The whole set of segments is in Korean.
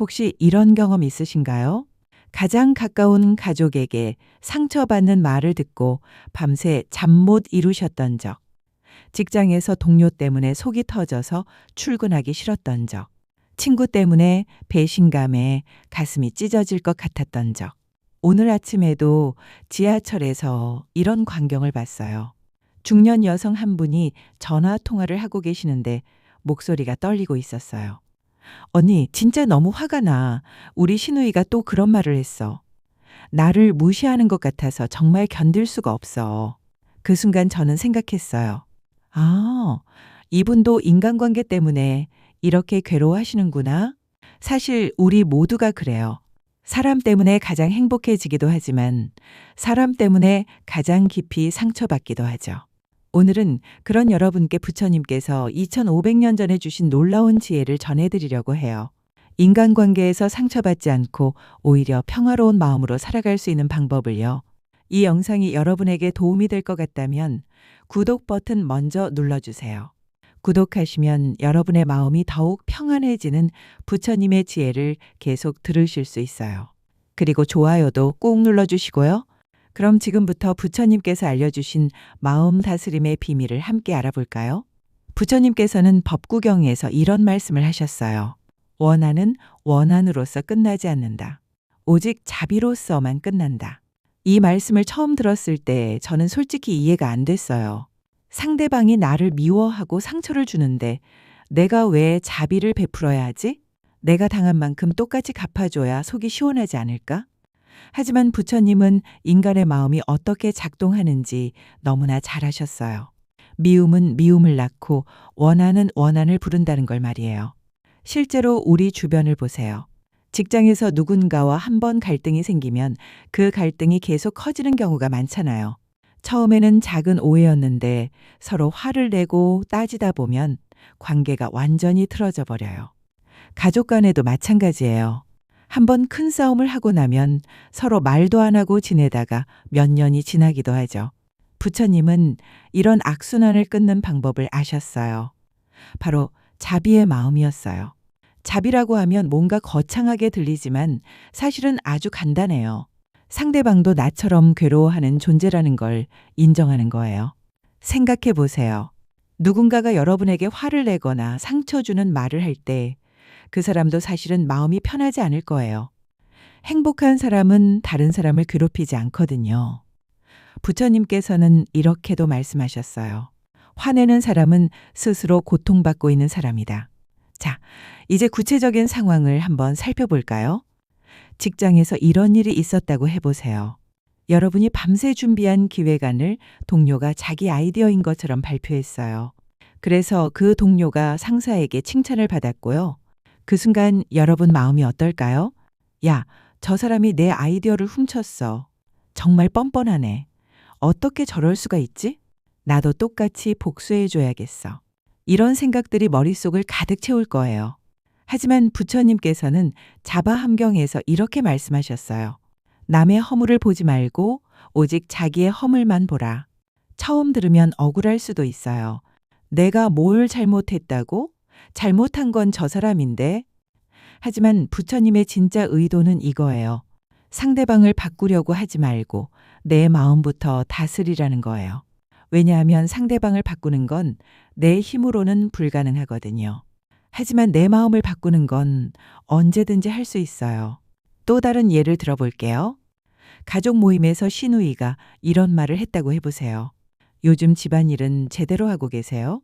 혹시 이런 경험 있으신가요? 가장 가까운 가족에게 상처받는 말을 듣고 밤새 잠 못 이루셨던 적. 직장에서 동료 때문에 속이 터져서 출근하기 싫었던 적. 친구 때문에 배신감에 가슴이 찢어질 것 같았던 적. 오늘 아침에도 지하철에서 이런 광경을 봤어요. 중년 여성 한 분이 전화 통화를 하고 계시는데 목소리가 떨리고 있었어요. 언니, 진짜 너무 화가 나. 우리 신우이가 또 그런 말을 했어. 나를 무시하는 것 같아서 정말 견딜 수가 없어. 그 순간 저는 생각했어요. 아, 이분도 인간관계 때문에 이렇게 괴로워하시는구나. 사실 우리 모두가 그래요. 사람 때문에 가장 행복해지기도 하지만 사람 때문에 가장 깊이 상처받기도 하죠. 오늘은 그런 여러분께 부처님께서 2500년 전에 주신 놀라운 지혜를 전해드리려고 해요. 인간관계에서 상처받지 않고 오히려 평화로운 마음으로 살아갈 수 있는 방법을요. 이 영상이 여러분에게 도움이 될 것 같다면 구독 버튼 먼저 눌러주세요. 구독하시면 여러분의 마음이 더욱 평안해지는 부처님의 지혜를 계속 들으실 수 있어요. 그리고 좋아요도 꼭 눌러주시고요. 그럼 지금부터 부처님께서 알려주신 마음 다스림의 비밀을 함께 알아볼까요? 부처님께서는 법구경에서 이런 말씀을 하셨어요. 원하는 원한으로서 끝나지 않는다. 오직 자비로서만 끝난다. 이 말씀을 처음 들었을 때 저는 솔직히 이해가 안 됐어요. 상대방이 나를 미워하고 상처를 주는데 내가 왜 자비를 베풀어야 하지? 내가 당한 만큼 똑같이 갚아줘야 속이 시원하지 않을까? 하지만 부처님은 인간의 마음이 어떻게 작동하는지 너무나 잘 아셨어요. 미움은 미움을 낳고 원하는 원한을 부른다는 걸 말이에요. 실제로 우리 주변을 보세요. 직장에서 누군가와 한 번 갈등이 생기면 그 갈등이 계속 커지는 경우가 많잖아요. 처음에는 작은 오해였는데 서로 화를 내고 따지다 보면 관계가 완전히 틀어져 버려요. 가족 간에도 마찬가지예요. 한번 큰 싸움을 하고 나면 서로 말도 안 하고 지내다가 몇 년이 지나기도 하죠. 부처님은 이런 악순환을 끊는 방법을 아셨어요. 바로 자비의 마음이었어요. 자비라고 하면 뭔가 거창하게 들리지만 사실은 아주 간단해요. 상대방도 나처럼 괴로워하는 존재라는 걸 인정하는 거예요. 생각해 보세요. 누군가가 여러분에게 화를 내거나 상처 주는 말을 할 때 그 사람도 사실은 마음이 편하지 않을 거예요. 행복한 사람은 다른 사람을 괴롭히지 않거든요. 부처님께서는 이렇게도 말씀하셨어요. 화내는 사람은 스스로 고통받고 있는 사람이다. 자, 이제 구체적인 상황을 한번 살펴볼까요? 직장에서 이런 일이 있었다고 해보세요. 여러분이 밤새 준비한 기획안을 동료가 자기 아이디어인 것처럼 발표했어요. 그래서 그 동료가 상사에게 칭찬을 받았고요. 그 순간 여러분 마음이 어떨까요? 야, 저 사람이 내 아이디어를 훔쳤어. 정말 뻔뻔하네. 어떻게 저럴 수가 있지? 나도 똑같이 복수해줘야겠어. 이런 생각들이 머릿속을 가득 채울 거예요. 하지만 부처님께서는 자바 함경에서 이렇게 말씀하셨어요. 남의 허물을 보지 말고 오직 자기의 허물만 보라. 처음 들으면 억울할 수도 있어요. 내가 뭘 잘못했다고? 잘못한 건 저 사람인데. 하지만 부처님의 진짜 의도는 이거예요. 상대방을 바꾸려고 하지 말고 내 마음부터 다스리라는 거예요. 왜냐하면 상대방을 바꾸는 건 내 힘으로는 불가능하거든요. 하지만 내 마음을 바꾸는 건 언제든지 할 수 있어요. 또 다른 예를 들어볼게요. 가족 모임에서 신우이가 이런 말을 했다고 해보세요. 요즘 집안일은 제대로 하고 계세요?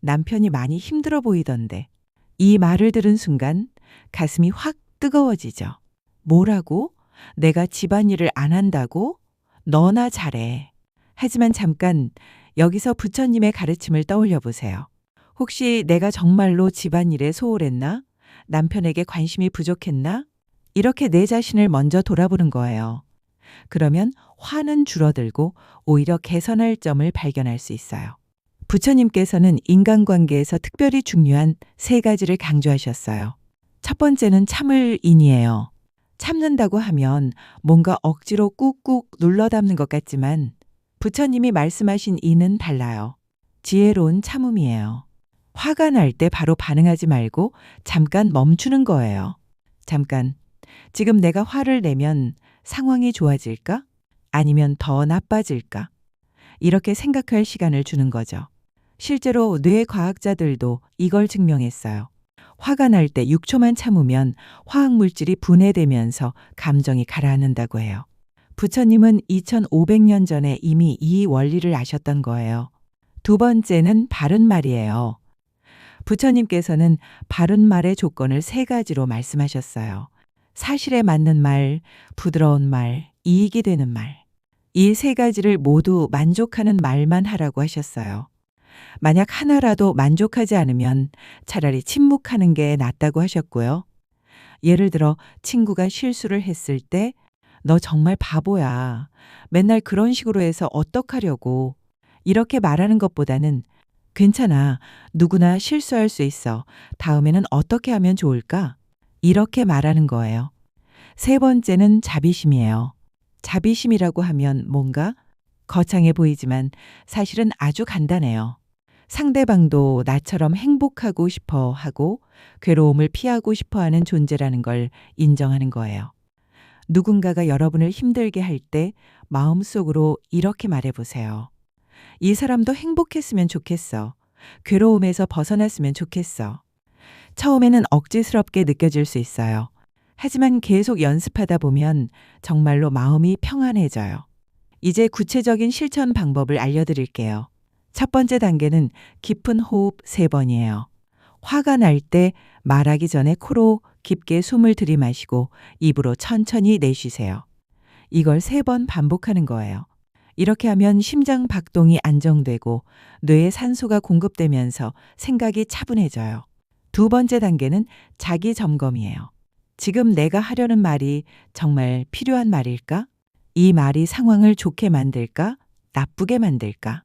남편이 많이 힘들어 보이던데. 이 말을 들은 순간 가슴이 확 뜨거워지죠. 뭐라고? 내가 집안일을 안 한다고? 너나 잘해. 하지만 잠깐 여기서 부처님의 가르침을 떠올려 보세요. 혹시 내가 정말로 집안일에 소홀했나? 남편에게 관심이 부족했나? 이렇게 내 자신을 먼저 돌아보는 거예요. 그러면 화는 줄어들고 오히려 개선할 점을 발견할 수 있어요. 부처님께서는 인간관계에서 특별히 중요한 세 가지를 강조하셨어요. 첫 번째는 참을 인이에요. 참는다고 하면 뭔가 억지로 꾹꾹 눌러 담는 것 같지만 부처님이 말씀하신 이는 달라요. 지혜로운 참음이에요. 화가 날 때 바로 반응하지 말고 잠깐 멈추는 거예요. 잠깐. 지금 내가 화를 내면 상황이 좋아질까? 아니면 더 나빠질까? 이렇게 생각할 시간을 주는 거죠. 실제로 뇌 과학자들도 이걸 증명했어요. 화가 날 때 6초만 참으면 화학 물질이 분해되면서 감정이 가라앉는다고 해요. 부처님은 2500년 전에 이미 이 원리를 아셨던 거예요. 두 번째는 바른 말이에요. 부처님께서는 바른 말의 조건을 세 가지로 말씀하셨어요. 사실에 맞는 말, 부드러운 말, 이익이 되는 말. 이 세 가지를 모두 만족하는 말만 하라고 하셨어요. 만약 하나라도 만족하지 않으면 차라리 침묵하는 게 낫다고 하셨고요. 예를 들어 친구가 실수를 했을 때 너 정말 바보야. 맨날 그런 식으로 해서 어떡하려고. 이렇게 말하는 것보다는 괜찮아. 누구나 실수할 수 있어. 다음에는 어떻게 하면 좋을까? 이렇게 말하는 거예요. 세 번째는 자비심이에요. 자비심이라고 하면 뭔가 거창해 보이지만 사실은 아주 간단해요. 상대방도 나처럼 행복하고 싶어 하고 괴로움을 피하고 싶어 하는 존재라는 걸 인정하는 거예요. 누군가가 여러분을 힘들게 할 때 마음속으로 이렇게 말해 보세요. 이 사람도 행복했으면 좋겠어. 괴로움에서 벗어났으면 좋겠어. 처음에는 억지스럽게 느껴질 수 있어요. 하지만 계속 연습하다 보면 정말로 마음이 평안해져요. 이제 구체적인 실천 방법을 알려드릴게요. 첫 번째 단계는 깊은 호흡 세 번이에요. 화가 날 때 말하기 전에 코로 깊게 숨을 들이마시고 입으로 천천히 내쉬세요. 이걸 세 번 반복하는 거예요. 이렇게 하면 심장 박동이 안정되고 뇌에 산소가 공급되면서 생각이 차분해져요. 두 번째 단계는 자기 점검이에요. 지금 내가 하려는 말이 정말 필요한 말일까? 이 말이 상황을 좋게 만들까? 나쁘게 만들까?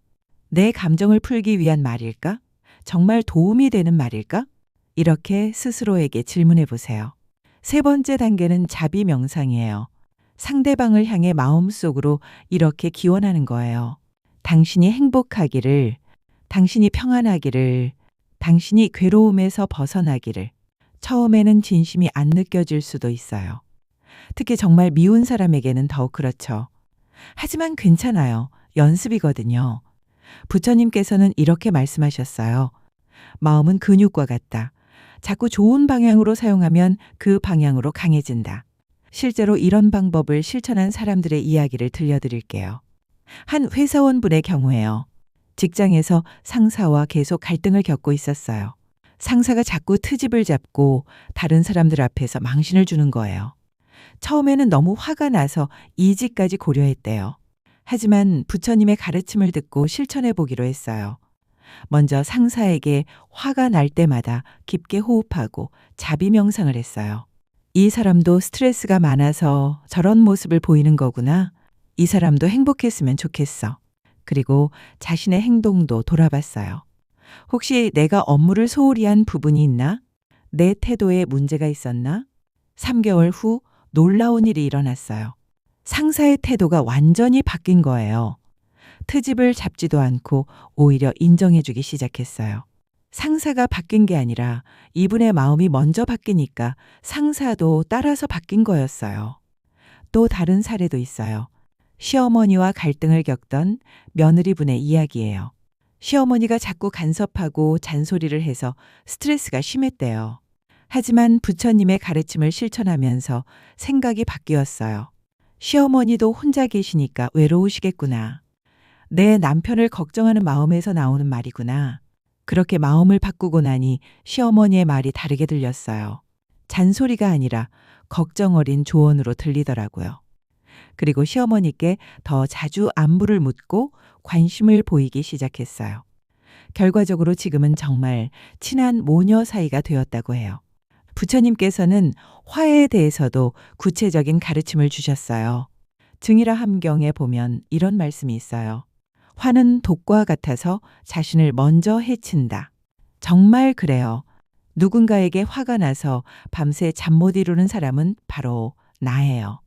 내 감정을 풀기 위한 말일까? 정말 도움이 되는 말일까? 이렇게 스스로에게 질문해 보세요. 세 번째 단계는 자비 명상이에요. 상대방을 향해 마음속으로 이렇게 기원하는 거예요. 당신이 행복하기를, 당신이 평안하기를, 당신이 괴로움에서 벗어나기를. 처음에는 진심이 안 느껴질 수도 있어요. 특히 정말 미운 사람에게는 더욱 그렇죠. 하지만 괜찮아요. 연습이거든요. 부처님께서는 이렇게 말씀하셨어요. 마음은 근육과 같다. 자꾸 좋은 방향으로 사용하면 그 방향으로 강해진다. 실제로 이런 방법을 실천한 사람들의 이야기를 들려드릴게요. 한 회사원분의 경우에요. 직장에서 상사와 계속 갈등을 겪고 있었어요. 상사가 자꾸 트집을 잡고 다른 사람들 앞에서 망신을 주는 거예요. 처음에는 너무 화가 나서 이직까지 고려했대요. 하지만 부처님의 가르침을 듣고 실천해 보기로 했어요. 먼저 상사에게 화가 날 때마다 깊게 호흡하고 자비 명상을 했어요. 이 사람도 스트레스가 많아서 저런 모습을 보이는 거구나. 이 사람도 행복했으면 좋겠어. 그리고 자신의 행동도 돌아봤어요. 혹시 내가 업무를 소홀히 한 부분이 있나? 내 태도에 문제가 있었나? 3개월 후 놀라운 일이 일어났어요. 상사의 태도가 완전히 바뀐 거예요. 트집을 잡지도 않고 오히려 인정해주기 시작했어요. 상사가 바뀐 게 아니라 이분의 마음이 먼저 바뀌니까 상사도 따라서 바뀐 거였어요. 또 다른 사례도 있어요. 시어머니와 갈등을 겪던 며느리분의 이야기예요. 시어머니가 자꾸 간섭하고 잔소리를 해서 스트레스가 심했대요. 하지만 부처님의 가르침을 실천하면서 생각이 바뀌었어요. 시어머니도 혼자 계시니까 외로우시겠구나. 내 남편을 걱정하는 마음에서 나오는 말이구나. 그렇게 마음을 바꾸고 나니 시어머니의 말이 다르게 들렸어요. 잔소리가 아니라 걱정 어린 조언으로 들리더라고요. 그리고 시어머니께 더 자주 안부를 묻고 관심을 보이기 시작했어요. 결과적으로 지금은 정말 친한 모녀 사이가 되었다고 해요. 부처님께서는 화해에 대해서도 구체적인 가르침을 주셨어요. 증이라 함경에 보면 이런 말씀이 있어요. 화는 독과 같아서 자신을 먼저 해친다. 정말 그래요. 누군가에게 화가 나서 밤새 잠 못 이루는 사람은 바로 나예요.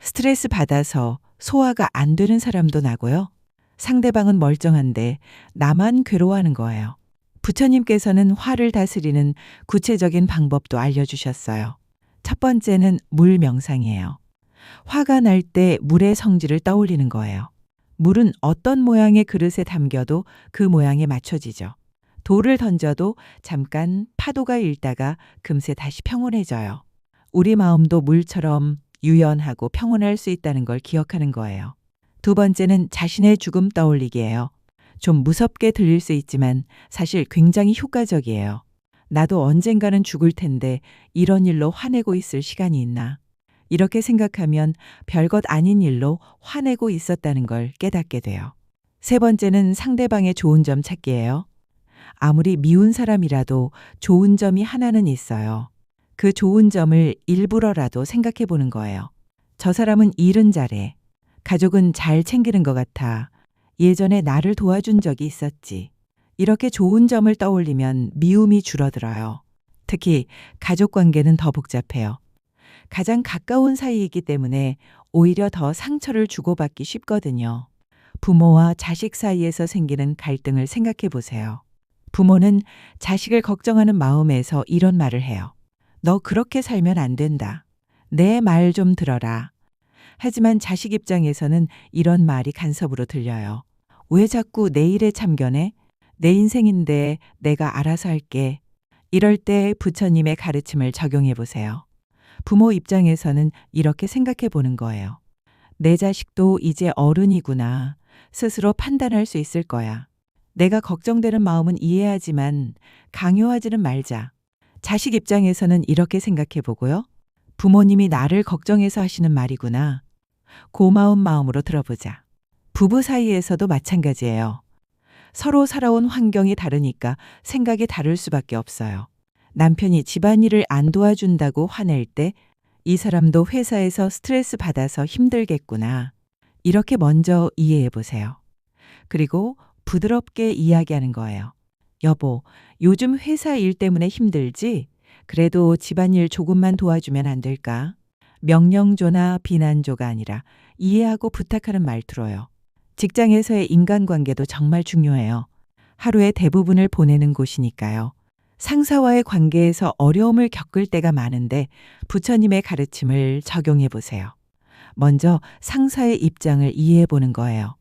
스트레스 받아서 소화가 안 되는 사람도 나고요. 상대방은 멀쩡한데 나만 괴로워하는 거예요. 부처님께서는 화를 다스리는 구체적인 방법도 알려주셨어요. 첫 번째는 물 명상이에요. 화가 날 때 물의 성질을 떠올리는 거예요. 물은 어떤 모양의 그릇에 담겨도 그 모양에 맞춰지죠. 돌을 던져도 잠깐 파도가 일다가 금세 다시 평온해져요. 우리 마음도 물처럼 유연하고 평온할 수 있다는 걸 기억하는 거예요. 두 번째는 자신의 죽음 떠올리기예요. 좀 무섭게 들릴 수 있지만 사실 굉장히 효과적이에요. 나도 언젠가는 죽을 텐데 이런 일로 화내고 있을 시간이 있나. 이렇게 생각하면 별것 아닌 일로 화내고 있었다는 걸 깨닫게 돼요. 세 번째는 상대방의 좋은 점 찾기예요. 아무리 미운 사람이라도 좋은 점이 하나는 있어요. 그 좋은 점을 일부러라도 생각해 보는 거예요. 저 사람은 일은 잘해. 가족은 잘 챙기는 것 같아. 예전에 나를 도와준 적이 있었지. 이렇게 좋은 점을 떠올리면 미움이 줄어들어요. 특히 가족 관계는 더 복잡해요. 가장 가까운 사이이기 때문에 오히려 더 상처를 주고받기 쉽거든요. 부모와 자식 사이에서 생기는 갈등을 생각해 보세요. 부모는 자식을 걱정하는 마음에서 이런 말을 해요. 너 그렇게 살면 안 된다. 내 말 좀 들어라. 하지만 자식 입장에서는 이런 말이 간섭으로 들려요. 왜 자꾸 내 일에 참견해? 내 인생인데 내가 알아서 할게. 이럴 때 부처님의 가르침을 적용해 보세요. 부모 입장에서는 이렇게 생각해 보는 거예요. 내 자식도 이제 어른이구나. 스스로 판단할 수 있을 거야. 내가 걱정되는 마음은 이해하지만 강요하지는 말자. 자식 입장에서는 이렇게 생각해 보고요. 부모님이 나를 걱정해서 하시는 말이구나. 고마운 마음으로 들어보자. 부부 사이에서도 마찬가지예요. 서로 살아온 환경이 다르니까 생각이 다를 수밖에 없어요. 남편이 집안일을 안 도와준다고 화낼 때 이 사람도 회사에서 스트레스 받아서 힘들겠구나. 이렇게 먼저 이해해 보세요. 그리고 부드럽게 이야기하는 거예요. 여보, 요즘 회사 일 때문에 힘들지? 그래도 집안일 조금만 도와주면 안 될까? 명령조나 비난조가 아니라 이해하고 부탁하는 말투로요. 직장에서의 인간관계도 정말 중요해요. 하루의 대부분을 보내는 곳이니까요. 상사와의 관계에서 어려움을 겪을 때가 많은데 부처님의 가르침을 적용해 보세요. 먼저 상사의 입장을 이해해 보는 거예요.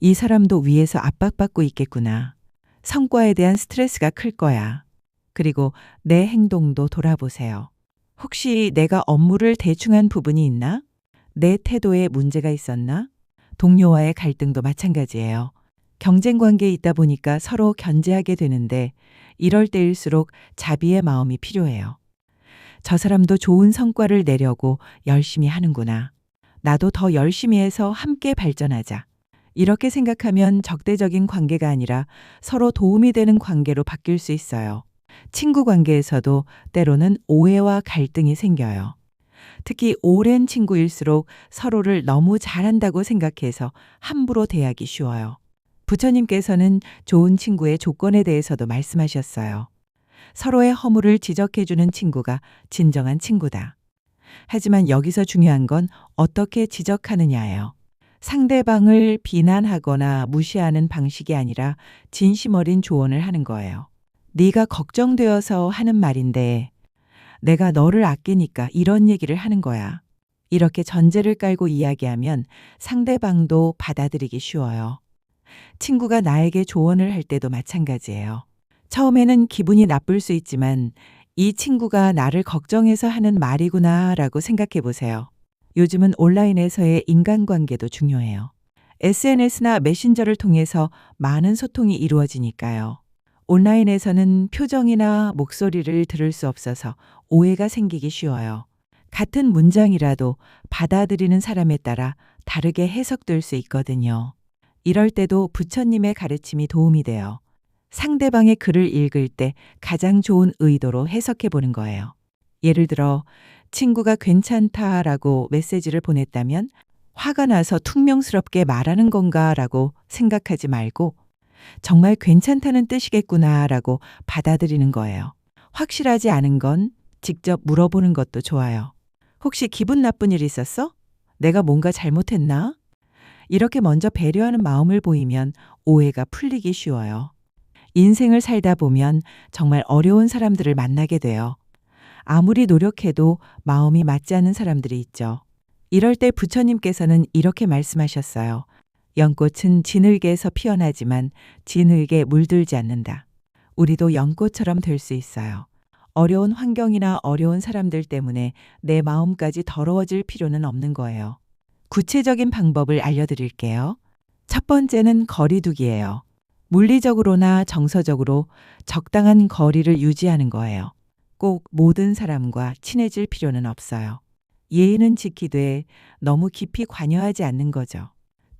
이 사람도 위에서 압박받고 있겠구나. 성과에 대한 스트레스가 클 거야. 그리고 내 행동도 돌아보세요. 혹시 내가 업무를 대충한 부분이 있나? 내 태도에 문제가 있었나? 동료와의 갈등도 마찬가지예요. 경쟁 관계에 있다 보니까 서로 견제하게 되는데 이럴 때일수록 자비의 마음이 필요해요. 저 사람도 좋은 성과를 내려고 열심히 하는구나. 나도 더 열심히 해서 함께 발전하자. 이렇게 생각하면 적대적인 관계가 아니라 서로 도움이 되는 관계로 바뀔 수 있어요. 친구 관계에서도 때로는 오해와 갈등이 생겨요. 특히 오랜 친구일수록 서로를 너무 잘한다고 생각해서 함부로 대하기 쉬워요. 부처님께서는 좋은 친구의 조건에 대해서도 말씀하셨어요. 서로의 허물을 지적해주는 친구가 진정한 친구다. 하지만 여기서 중요한 건 어떻게 지적하느냐예요. 상대방을 비난하거나 무시하는 방식이 아니라 진심 어린 조언을 하는 거예요. 네가 걱정되어서 하는 말인데 내가 너를 아끼니까 이런 얘기를 하는 거야. 이렇게 전제를 깔고 이야기하면 상대방도 받아들이기 쉬워요. 친구가 나에게 조언을 할 때도 마찬가지예요. 처음에는 기분이 나쁠 수 있지만 이 친구가 나를 걱정해서 하는 말이구나 라고 생각해 보세요. 요즘은 온라인에서의 인간관계도 중요해요. SNS나 메신저를 통해서 많은 소통이 이루어지니까요. 온라인에서는 표정이나 목소리를 들을 수 없어서 오해가 생기기 쉬워요. 같은 문장이라도 받아들이는 사람에 따라 다르게 해석될 수 있거든요. 이럴 때도 부처님의 가르침이 도움이 돼요. 상대방의 글을 읽을 때 가장 좋은 의도로 해석해 보는 거예요. 예를 들어, 친구가 괜찮다라고 메시지를 보냈다면 화가 나서 퉁명스럽게 말하는 건가라고 생각하지 말고 정말 괜찮다는 뜻이겠구나라고 받아들이는 거예요. 확실하지 않은 건 직접 물어보는 것도 좋아요. 혹시 기분 나쁜 일 있었어? 내가 뭔가 잘못했나? 이렇게 먼저 배려하는 마음을 보이면 오해가 풀리기 쉬워요. 인생을 살다 보면 정말 어려운 사람들을 만나게 돼요. 아무리 노력해도 마음이 맞지 않는 사람들이 있죠. 이럴 때 부처님께서는 이렇게 말씀하셨어요. 연꽃은 진흙에서 피어나지만 진흙에 물들지 않는다. 우리도 연꽃처럼 될 수 있어요. 어려운 환경이나 어려운 사람들 때문에 내 마음까지 더러워질 필요는 없는 거예요. 구체적인 방법을 알려드릴게요. 첫 번째는 거리두기예요. 물리적으로나 정서적으로 적당한 거리를 유지하는 거예요. 꼭 모든 사람과 친해질 필요는 없어요. 예의는 지키되 너무 깊이 관여하지 않는 거죠.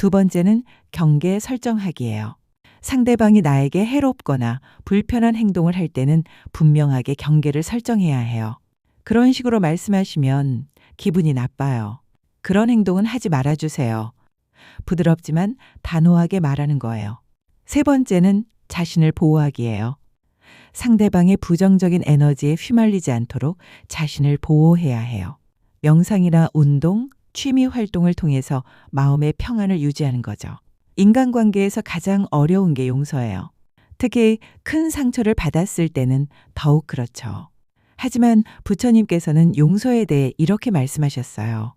두 번째는 경계 설정하기예요. 상대방이 나에게 해롭거나 불편한 행동을 할 때는 분명하게 경계를 설정해야 해요. 그런 식으로 말씀하시면 기분이 나빠요. 그런 행동은 하지 말아주세요. 부드럽지만 단호하게 말하는 거예요. 세 번째는 자신을 보호하기예요. 상대방의 부정적인 에너지에 휘말리지 않도록 자신을 보호해야 해요. 명상이나 운동, 취미 활동을 통해서 마음의 평안을 유지하는 거죠. 인간관계에서 가장 어려운 게 용서예요. 특히 큰 상처를 받았을 때는 더욱 그렇죠. 하지만 부처님께서는 용서에 대해 이렇게 말씀하셨어요.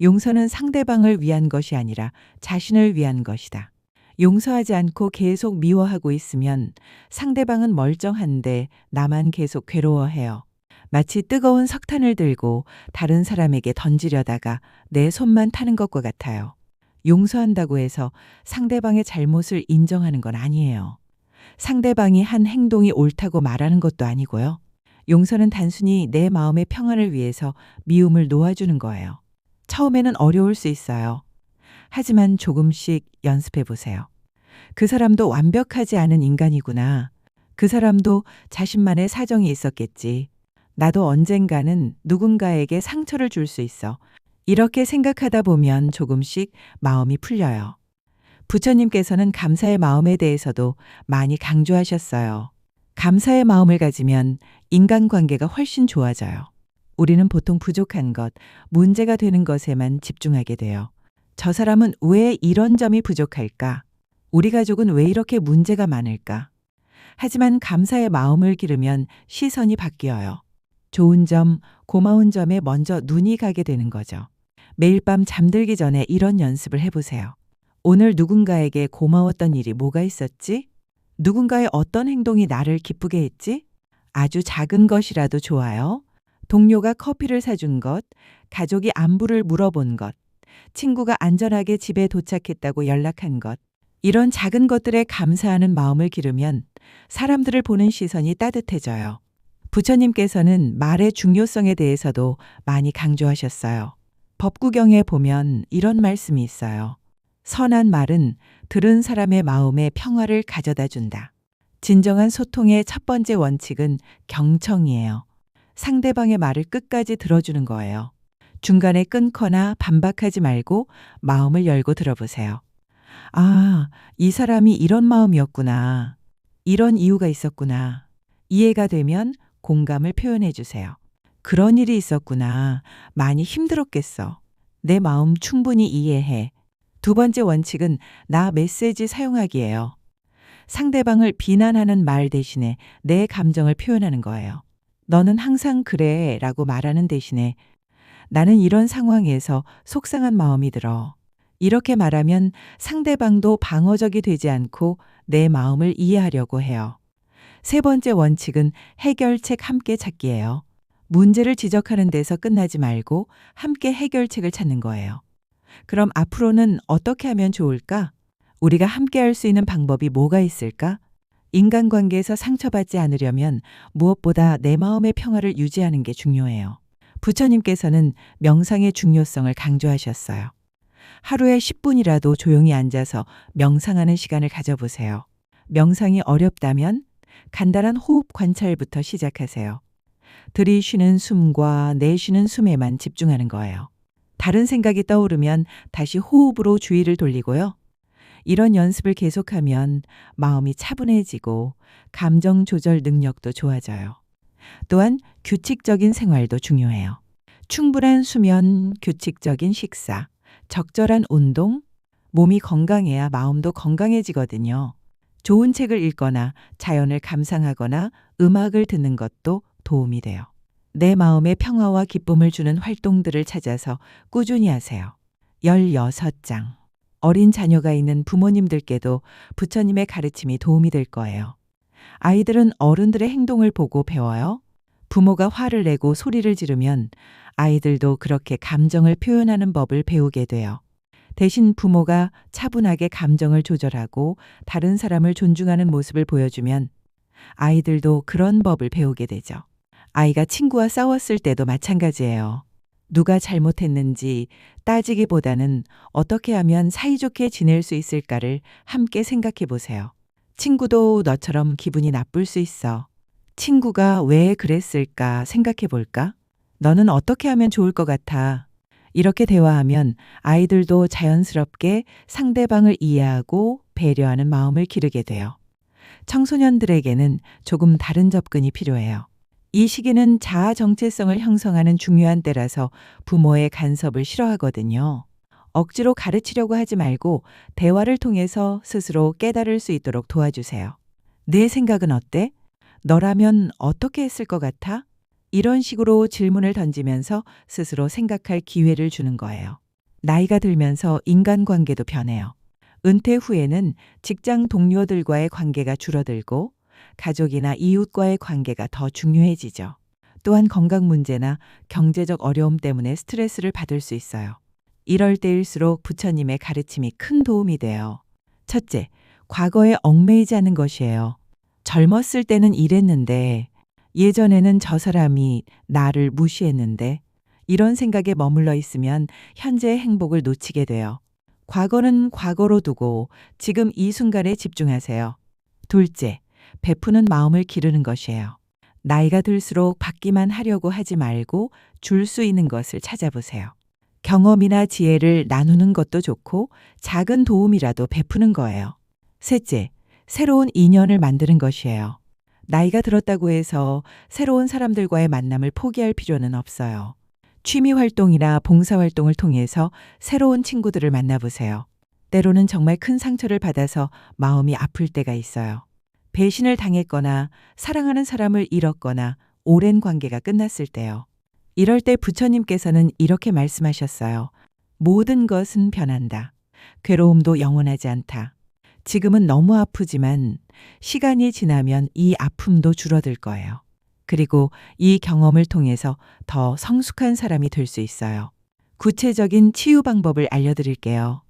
용서는 상대방을 위한 것이 아니라 자신을 위한 것이다. 용서하지 않고 계속 미워하고 있으면 상대방은 멀쩡한데 나만 계속 괴로워해요. 마치 뜨거운 석탄을 들고 다른 사람에게 던지려다가 내 손만 타는 것과 같아요. 용서한다고 해서 상대방의 잘못을 인정하는 건 아니에요. 상대방이 한 행동이 옳다고 말하는 것도 아니고요. 용서는 단순히 내 마음의 평안을 위해서 미움을 놓아주는 거예요. 처음에는 어려울 수 있어요. 하지만 조금씩 연습해 보세요. 그 사람도 완벽하지 않은 인간이구나. 그 사람도 자신만의 사정이 있었겠지. 나도 언젠가는 누군가에게 상처를 줄 수 있어. 이렇게 생각하다 보면 조금씩 마음이 풀려요. 부처님께서는 감사의 마음에 대해서도 많이 강조하셨어요. 감사의 마음을 가지면 인간관계가 훨씬 좋아져요. 우리는 보통 부족한 것, 문제가 되는 것에만 집중하게 돼요. 저 사람은 왜 이런 점이 부족할까? 우리 가족은 왜 이렇게 문제가 많을까? 하지만 감사의 마음을 기르면 시선이 바뀌어요. 좋은 점, 고마운 점에 먼저 눈이 가게 되는 거죠. 매일 밤 잠들기 전에 이런 연습을 해보세요. 오늘 누군가에게 고마웠던 일이 뭐가 있었지? 누군가의 어떤 행동이 나를 기쁘게 했지? 아주 작은 것이라도 좋아요. 동료가 커피를 사준 것, 가족이 안부를 물어본 것, 친구가 안전하게 집에 도착했다고 연락한 것, 이런 작은 것들에 감사하는 마음을 기르면 사람들을 보는 시선이 따뜻해져요. 부처님께서는 말의 중요성에 대해서도 많이 강조하셨어요. 법구경에 보면 이런 말씀이 있어요. 선한 말은 들은 사람의 마음에 평화를 가져다 준다. 진정한 소통의 첫 번째 원칙은 경청이에요. 상대방의 말을 끝까지 들어주는 거예요. 중간에 끊거나 반박하지 말고 마음을 열고 들어보세요. 아, 이 사람이 이런 마음이었구나. 이런 이유가 있었구나. 이해가 되면 공감을 표현해 주세요. 그런 일이 있었구나. 많이 힘들었겠어. 내 마음 충분히 이해해. 두 번째 원칙은 나 메시지 사용하기예요. 상대방을 비난하는 말 대신에 내 감정을 표현하는 거예요. 너는 항상 그래 라고 말하는 대신에 나는 이런 상황에서 속상한 마음이 들어. 이렇게 말하면 상대방도 방어적이 되지 않고 내 마음을 이해하려고 해요. 세 번째 원칙은 해결책 함께 찾기예요. 문제를 지적하는 데서 끝나지 말고 함께 해결책을 찾는 거예요. 그럼 앞으로는 어떻게 하면 좋을까? 우리가 함께 할 수 있는 방법이 뭐가 있을까? 인간관계에서 상처받지 않으려면 무엇보다 내 마음의 평화를 유지하는 게 중요해요. 부처님께서는 명상의 중요성을 강조하셨어요. 하루에 10분이라도 조용히 앉아서 명상하는 시간을 가져보세요. 명상이 어렵다면 간단한 호흡 관찰부터 시작하세요. 들이쉬는 숨과 내쉬는 숨에만 집중하는 거예요. 다른 생각이 떠오르면 다시 호흡으로 주의를 돌리고요. 이런 연습을 계속하면 마음이 차분해지고 감정 조절 능력도 좋아져요. 또한 규칙적인 생활도 중요해요. 충분한 수면, 규칙적인 식사, 적절한 운동, 몸이 건강해야 마음도 건강해지거든요. 좋은 책을 읽거나 자연을 감상하거나 음악을 듣는 것도 도움이 돼요. 내 마음에 평화와 기쁨을 주는 활동들을 찾아서 꾸준히 하세요. 16장. 어린 자녀가 있는 부모님들께도 부처님의 가르침이 도움이 될 거예요. 아이들은 어른들의 행동을 보고 배워요. 부모가 화를 내고 소리를 지르면 아이들도 그렇게 감정을 표현하는 법을 배우게 돼요. 대신 부모가 차분하게 감정을 조절하고 다른 사람을 존중하는 모습을 보여주면 아이들도 그런 법을 배우게 되죠. 아이가 친구와 싸웠을 때도 마찬가지예요. 누가 잘못했는지 따지기보다는 어떻게 하면 사이좋게 지낼 수 있을까를 함께 생각해 보세요. 친구도 너처럼 기분이 나쁠 수 있어. 친구가 왜 그랬을까 생각해 볼까? 너는 어떻게 하면 좋을 것 같아? 이렇게 대화하면 아이들도 자연스럽게 상대방을 이해하고 배려하는 마음을 기르게 돼요. 청소년들에게는 조금 다른 접근이 필요해요. 이 시기는 자아 정체성을 형성하는 중요한 때라서 부모의 간섭을 싫어하거든요. 억지로 가르치려고 하지 말고 대화를 통해서 스스로 깨달을 수 있도록 도와주세요. 내 생각은 어때? 너라면 어떻게 했을 것 같아? 이런 식으로 질문을 던지면서 스스로 생각할 기회를 주는 거예요. 나이가 들면서 인간관계도 변해요. 은퇴 후에는 직장 동료들과의 관계가 줄어들고 가족이나 이웃과의 관계가 더 중요해지죠. 또한 건강 문제나 경제적 어려움 때문에 스트레스를 받을 수 있어요. 이럴 때일수록 부처님의 가르침이 큰 도움이 돼요. 첫째, 과거에 얽매이지 않는 것이에요. 젊었을 때는 이랬는데, 예전에는 저 사람이 나를 무시했는데, 이런 생각에 머물러 있으면 현재의 행복을 놓치게 돼요. 과거는 과거로 두고 지금 이 순간에 집중하세요. 둘째, 베푸는 마음을 기르는 것이에요. 나이가 들수록 받기만 하려고 하지 말고 줄 수 있는 것을 찾아보세요. 경험이나 지혜를 나누는 것도 좋고 작은 도움이라도 베푸는 거예요. 셋째, 새로운 인연을 만드는 것이에요. 나이가 들었다고 해서 새로운 사람들과의 만남을 포기할 필요는 없어요. 취미 활동이나 봉사 활동을 통해서 새로운 친구들을 만나보세요. 때로는 정말 큰 상처를 받아서 마음이 아플 때가 있어요. 배신을 당했거나 사랑하는 사람을 잃었거나 오랜 관계가 끝났을 때요. 이럴 때 부처님께서는 이렇게 말씀하셨어요. 모든 것은 변한다. 괴로움도 영원하지 않다. 지금은 너무 아프지만 시간이 지나면 이 아픔도 줄어들 거예요. 그리고 이 경험을 통해서 더 성숙한 사람이 될 수 있어요. 구체적인 치유 방법을 알려드릴게요.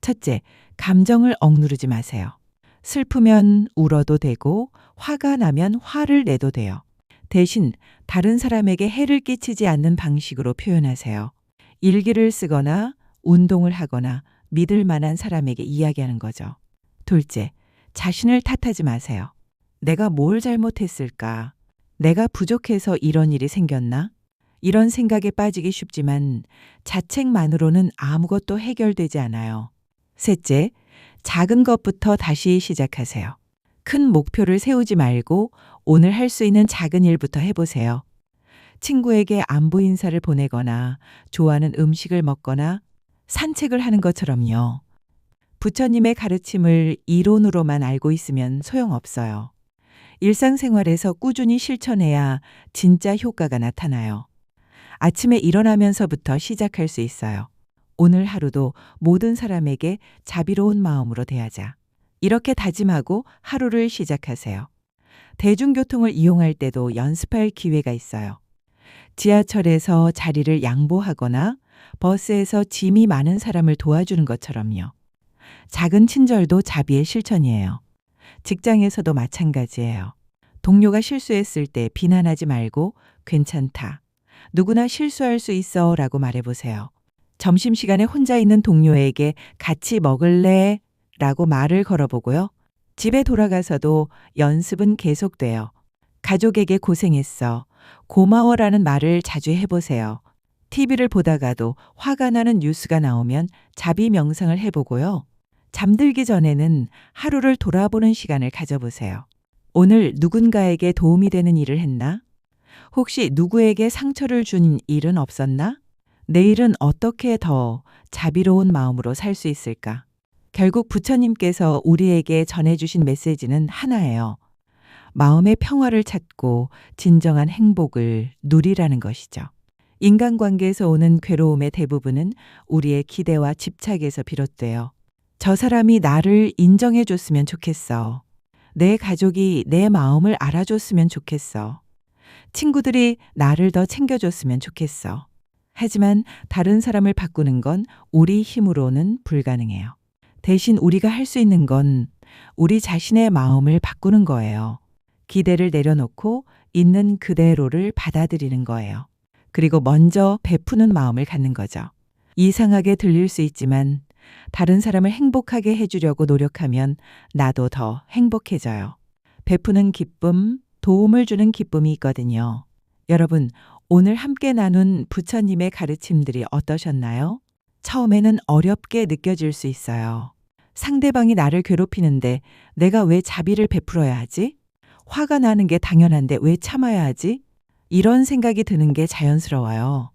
첫째, 감정을 억누르지 마세요. 슬프면 울어도 되고 화가 나면 화를 내도 돼요. 대신 다른 사람에게 해를 끼치지 않는 방식으로 표현하세요. 일기를 쓰거나 운동을 하거나 믿을 만한 사람에게 이야기하는 거죠. 둘째, 자신을 탓하지 마세요. 내가 뭘 잘못했을까? 내가 부족해서 이런 일이 생겼나? 이런 생각에 빠지기 쉽지만 자책만으로는 아무것도 해결되지 않아요. 셋째, 작은 것부터 다시 시작하세요. 큰 목표를 세우지 말고 오늘 할 수 있는 작은 일부터 해보세요. 친구에게 안부 인사를 보내거나 좋아하는 음식을 먹거나 산책을 하는 것처럼요. 부처님의 가르침을 이론으로만 알고 있으면 소용없어요. 일상생활에서 꾸준히 실천해야 진짜 효과가 나타나요. 아침에 일어나면서부터 시작할 수 있어요. 오늘 하루도 모든 사람에게 자비로운 마음으로 대하자. 이렇게 다짐하고 하루를 시작하세요. 대중교통을 이용할 때도 연습할 기회가 있어요. 지하철에서 자리를 양보하거나 버스에서 짐이 많은 사람을 도와주는 것처럼요. 작은 친절도 자비의 실천이에요. 직장에서도 마찬가지예요. 동료가 실수했을 때 비난하지 말고 괜찮다. 누구나 실수할 수 있어 라고 말해보세요. 점심시간에 혼자 있는 동료에게 같이 먹을래? 라고 말을 걸어보고요. 집에 돌아가서도 연습은 계속돼요. 가족에게 고생했어. 고마워라는 말을 자주 해보세요. TV를 보다가도 화가 나는 뉴스가 나오면 자비 명상을 해보고요. 잠들기 전에는 하루를 돌아보는 시간을 가져보세요. 오늘 누군가에게 도움이 되는 일을 했나? 혹시 누구에게 상처를 준 일은 없었나? 내일은 어떻게 더 자비로운 마음으로 살 수 있을까? 결국 부처님께서 우리에게 전해주신 메시지는 하나예요. 마음의 평화를 찾고 진정한 행복을 누리라는 것이죠. 인간관계에서 오는 괴로움의 대부분은 우리의 기대와 집착에서 비롯돼요. 저 사람이 나를 인정해 줬으면 좋겠어. 내 가족이 내 마음을 알아줬으면 좋겠어. 친구들이 나를 더 챙겨줬으면 좋겠어. 하지만 다른 사람을 바꾸는 건 우리 힘으로는 불가능해요. 대신 우리가 할 수 있는 건 우리 자신의 마음을 바꾸는 거예요. 기대를 내려놓고 있는 그대로를 받아들이는 거예요. 그리고 먼저 베푸는 마음을 갖는 거죠. 이상하게 들릴 수 있지만 다른 사람을 행복하게 해주려고 노력하면 나도 더 행복해져요. 베푸는 기쁨, 도움을 주는 기쁨이 있거든요. 여러분, 오늘 함께 나눈 부처님의 가르침들이 어떠셨나요? 처음에는 어렵게 느껴질 수 있어요. 상대방이 나를 괴롭히는데 내가 왜 자비를 베풀어야 하지? 화가 나는 게 당연한데 왜 참아야 하지? 이런 생각이 드는 게 자연스러워요.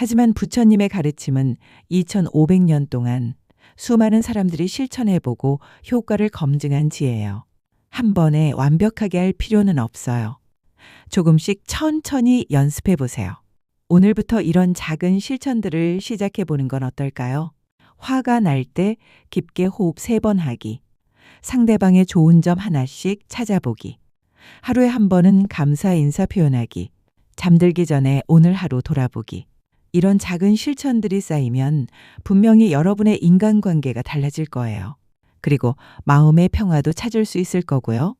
하지만 부처님의 가르침은 2500년 동안 수많은 사람들이 실천해보고 효과를 검증한 지혜예요. 한 번에 완벽하게 할 필요는 없어요. 조금씩 천천히 연습해 보세요. 오늘부터 이런 작은 실천들을 시작해 보는 건 어떨까요? 화가 날 때 깊게 호흡 세 번 하기. 상대방의 좋은 점 하나씩 찾아보기. 하루에 한 번은 감사 인사 표현하기. 잠들기 전에 오늘 하루 돌아보기. 이런 작은 실천들이 쌓이면 분명히 여러분의 인간관계가 달라질 거예요. 그리고 마음의 평화도 찾을 수 있을 거고요.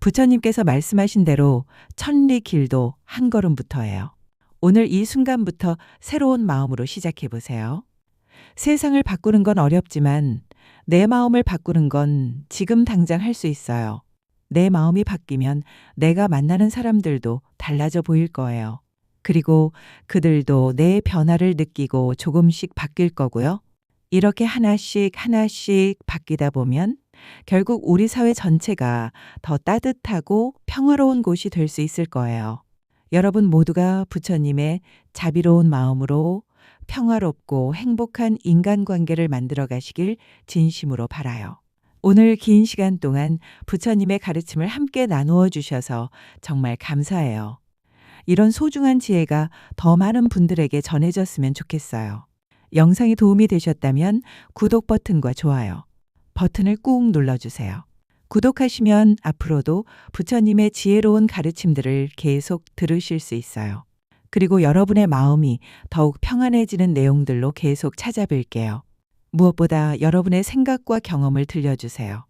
부처님께서 말씀하신 대로 천리 길도 한 걸음부터예요. 오늘 이 순간부터 새로운 마음으로 시작해 보세요. 세상을 바꾸는 건 어렵지만 내 마음을 바꾸는 건 지금 당장 할 수 있어요. 내 마음이 바뀌면 내가 만나는 사람들도 달라져 보일 거예요. 그리고 그들도 내 변화를 느끼고 조금씩 바뀔 거고요. 이렇게 하나씩 하나씩 바뀌다 보면 결국 우리 사회 전체가 더 따뜻하고 평화로운 곳이 될 수 있을 거예요. 여러분 모두가 부처님의 자비로운 마음으로 평화롭고 행복한 인간관계를 만들어 가시길 진심으로 바라요. 오늘 긴 시간 동안 부처님의 가르침을 함께 나누어 주셔서 정말 감사해요. 이런 소중한 지혜가 더 많은 분들에게 전해졌으면 좋겠어요. 영상이 도움이 되셨다면 구독 버튼과 좋아요 버튼을 꾹 눌러주세요. 구독하시면 앞으로도 부처님의 지혜로운 가르침들을 계속 들으실 수 있어요. 그리고 여러분의 마음이 더욱 평안해지는 내용들로 계속 찾아뵐게요. 무엇보다 여러분의 생각과 경험을 들려주세요.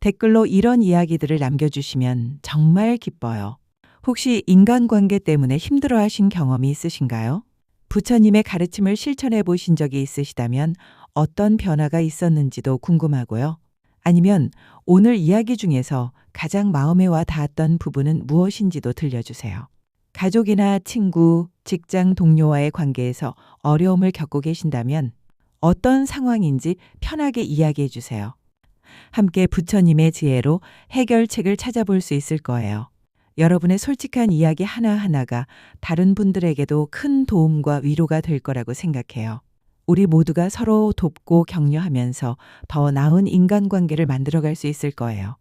댓글로 이런 이야기들을 남겨주시면 정말 기뻐요. 혹시 인간관계 때문에 힘들어 하신 경험이 있으신가요? 부처님의 가르침을 실천해 보신 적이 있으시다면 어떤 변화가 있었는지도 궁금하고요. 아니면 오늘 이야기 중에서 가장 마음에 와 닿았던 부분은 무엇인지도 들려주세요. 가족이나 친구, 직장 동료와의 관계에서 어려움을 겪고 계신다면 어떤 상황인지 편하게 이야기해 주세요. 함께 부처님의 지혜로 해결책을 찾아볼 수 있을 거예요. 여러분의 솔직한 이야기 하나하나가 다른 분들에게도 큰 도움과 위로가 될 거라고 생각해요. 우리 모두가 서로 돕고 격려하면서 더 나은 인간관계를 만들어갈 수 있을 거예요.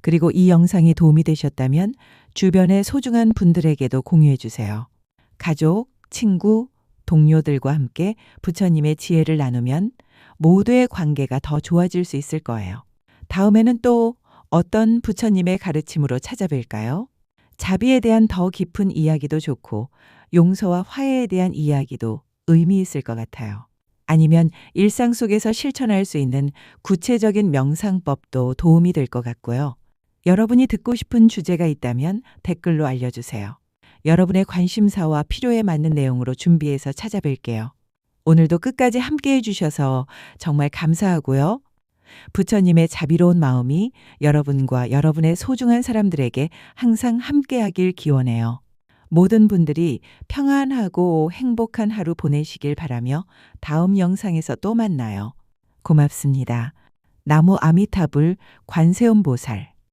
그리고 이 영상이 도움이 되셨다면 주변의 소중한 분들에게도 공유해 주세요. 가족, 친구, 동료들과 함께 부처님의 지혜를 나누면 모두의 관계가 더 좋아질 수 있을 거예요. 다음에는 또 어떤 부처님의 가르침으로 찾아뵐까요? 자비에 대한 더 깊은 이야기도 좋고 용서와 화해에 대한 이야기도 의미 있을 것 같아요. 아니면 일상 속에서 실천할 수 있는 구체적인 명상법도 도움이 될 것 같고요. 여러분이 듣고 싶은 주제가 있다면 댓글로 알려주세요. 여러분의 관심사와 필요에 맞는 내용으로 준비해서 찾아뵐게요. 오늘도 끝까지 함께 해주셔서 정말 감사하고요. 부처님의 자비로운 마음이 여러분과 여러분의 소중한 사람들에게 항상 함께하길 기원해요. 모든 분들이 평안하고 행복한 하루 보내시길 바라며 다음 영상에서 또 만나요. 고맙습니다. 나무 아미타불 관세음 보살